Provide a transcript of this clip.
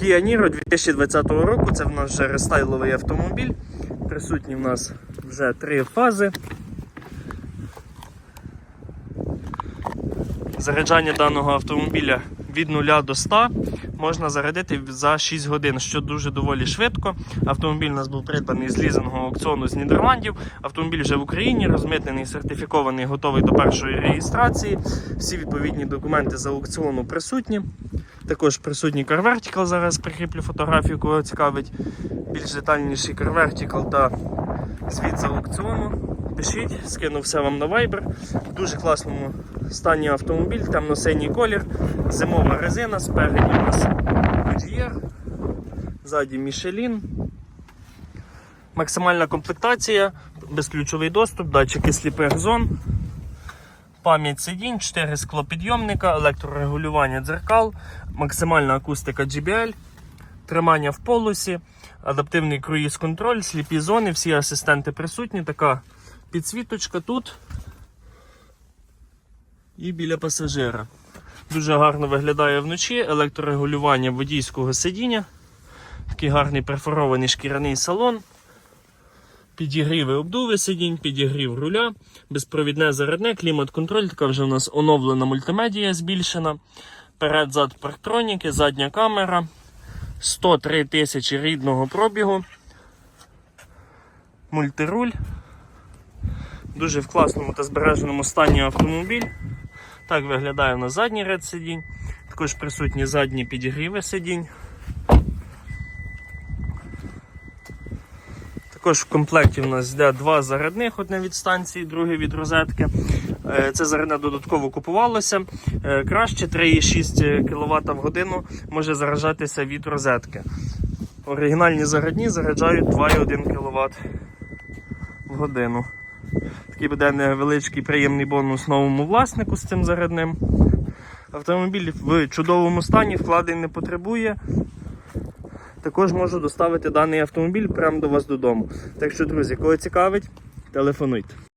Kia Niro 2020 року. Це в нас вже рестайловий автомобіль. Присутні в нас вже три фази. Заряджання даного автомобіля від 0 до 100 можна зарядити за 6 годин, що дуже доволі швидко. Автомобіль у нас був придбаний з лізингового аукціону з Нідерландів. Автомобіль вже в Україні, розмитнений, сертифікований, готовий до першої реєстрації. Всі відповідні документи з аукціону присутні. Також присутній CarVertical, зараз прикріплю фотографію, кого цікавить. Більш детальніший CarVertical та звіт з аукціону. Пишіть, скину все вам на Viber. В дуже класному стані автомобіль, темно-синій колір, зимова резина, спереді у нас Goodyear, ззаді Michelin. Максимальна комплектація, безключовий доступ, датчики сліпих зон, пам'ять сидінь, 4 склопідйомника, електрорегулювання дзеркал, максимальна акустика GBL, тримання в полосі, адаптивний круїз-контроль, сліпі зони, всі асистенти присутні, така підсвіточка тут і біля пасажира. Дуже гарно виглядає вночі, електрорегулювання водійського сидіння, такий гарний перфорований шкіряний салон. Підігріви обдуви сидінь, підігрів руля, безпровідне зарядне, клімат-контроль, така вже в нас оновлена мультимедія збільшена. Перед-зад парктроніки, задня камера, 103 тисячі рідного пробігу, мультируль. Дуже в класному та збереженому стані автомобіль. Так виглядає у нас задній ряд сидінь. Також присутні задні підігріви сидінь. Також в комплекті в нас йде два зарядних, одне від станції, друге від розетки. Е, Це зарядне додатково купувалося. Е, Краще 3,6 кВт в годину може заражатися від розетки. Оригінальні зарядні заряджають 2,1 кВт в годину. Такий буде невеличкий приємний бонус новому власнику з цим зарядним. Автомобіль в чудовому стані, вкладень не потребує. Також можу доставити даний автомобіль прямо до вас додому. Так що, друзі, кого цікавить, телефонуйте.